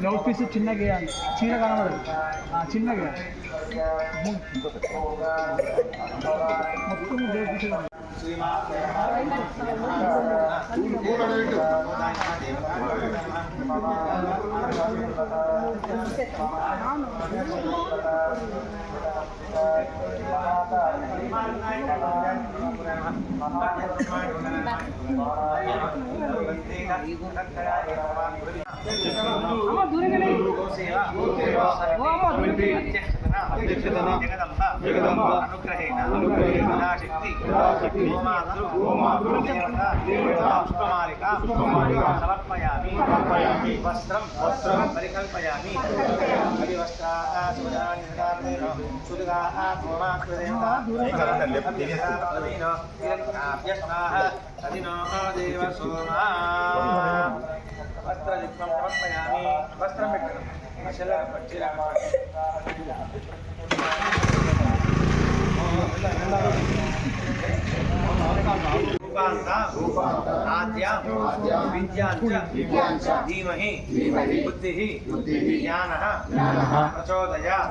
Blouse piece చిన్నగా వేయాలి చీర కనబడదు. చిన్నగా మొత్తం బ్లౌజ్ పీస్ కావాలి. అమ్మ దూరంగా ఓ అమ్మ దూరంగా లేయి. జగదంబ అనుగ్రహేణ యథాశక్తి గోమాతృ గోమాతృ దేవత దేవత పుష్పమాలిక సమర్పయామి. వస్త్రం వస్త్రం పరికల్పయామి. హరివస్త్రాः वस्त्रयुक्तं समर्पयामि वस्त्रं विक्रम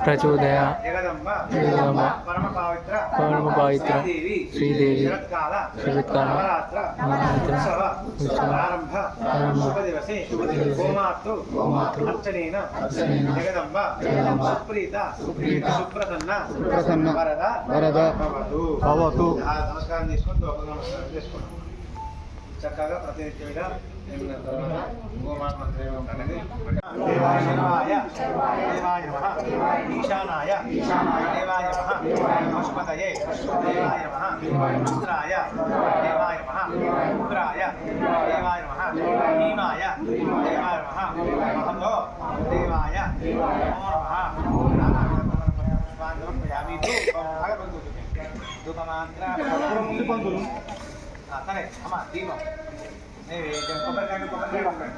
प्रचोदया परम पवित्र श्रीदेवी శ్రీకాళ్ళు నమస్కారం తీసుకుంటూ చక్కగా నమః ఈశానాయ దేవాయ నమః పశుపతయే దేవాయ నమః రుద్రాయ దేవాయ నమః ఉగ్రాయ దేవాయ నమః భీమాయ దేవాయ నమః మహతో దేవాయ నమో నమః పుష్పాంజలం ప్రయామి ధూపమాత్ర సరే అమ్మ దీపం కొబ్బరికాయ కొబ్బరికాయ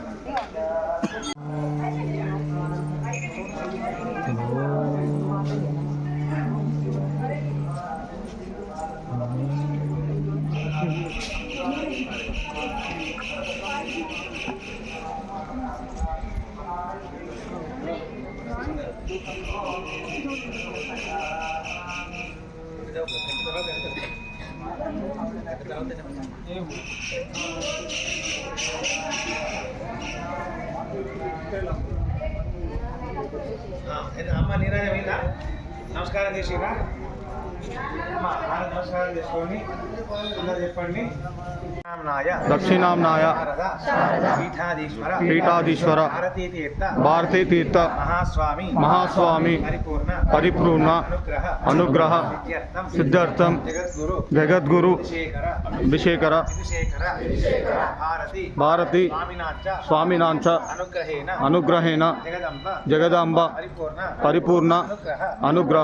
అమ్మ నీరాజమైందా నమస్కారం చేసిరా అమ్మ నాలుగు నమస్కారం చేసుకొని అందరు చెప్పండి నాయ దక్షిణాంనాయ శారద పీఠాధీశ్వర పీఠాధీశ్వర భారతీ తీర్థ భారతీ తీర్థ మహాస్వామి మహాస్వామి పరిపూర్ణ పరిపూర్ణ అనుగ్రహ అనుగ్రహ సిద్ధ్యర్థం సిద్ధార్థం జగద్గురు జగద్గురు శేఖర అభిషేకర విశేఖర భారతి భారతి స్వామినాచ స్వామినాంచ అనుగ్రహేణ అనుగ్రహేణ జగదంబ జగదాంబ పరిపూర్ణ పరిపూర్ణ అనుగ్రహ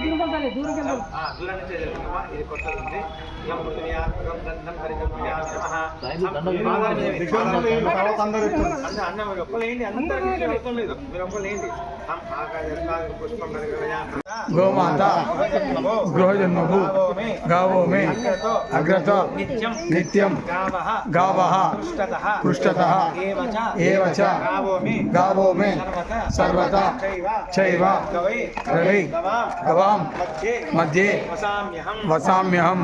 దూరం నుంచి? ఇది కొత్తది ఉంది అన్న మీరు ఒక్కలేండి అందరూ మీరు ఒక్కలేదు మీరు ఒక్కలేండి పుష్పం గోమాత గృహజన్మభూ గావో మే అగ్రతో నిత్యం నిత్యం గావః చ గావో మే సర్వత చైవ చైవ గవై मध्ये। वसाम्यहम।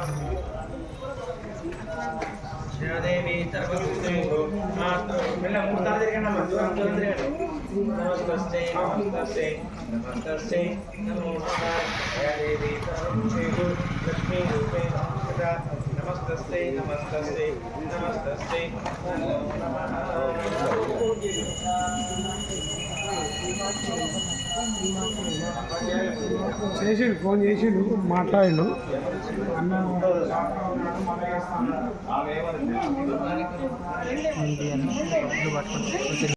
Thank you. మధ్యే వసామ్యహం వసామ్యహం తిరగండి దూరం దూరం తిరగండి నమస్తే నమస్తే నమస్తే లక్ష్మీ రూపే నమస్తే నమస్తే నమస్తే చేసిండు ఫోన్ చేసిండు మాట్లాడిండు. నమః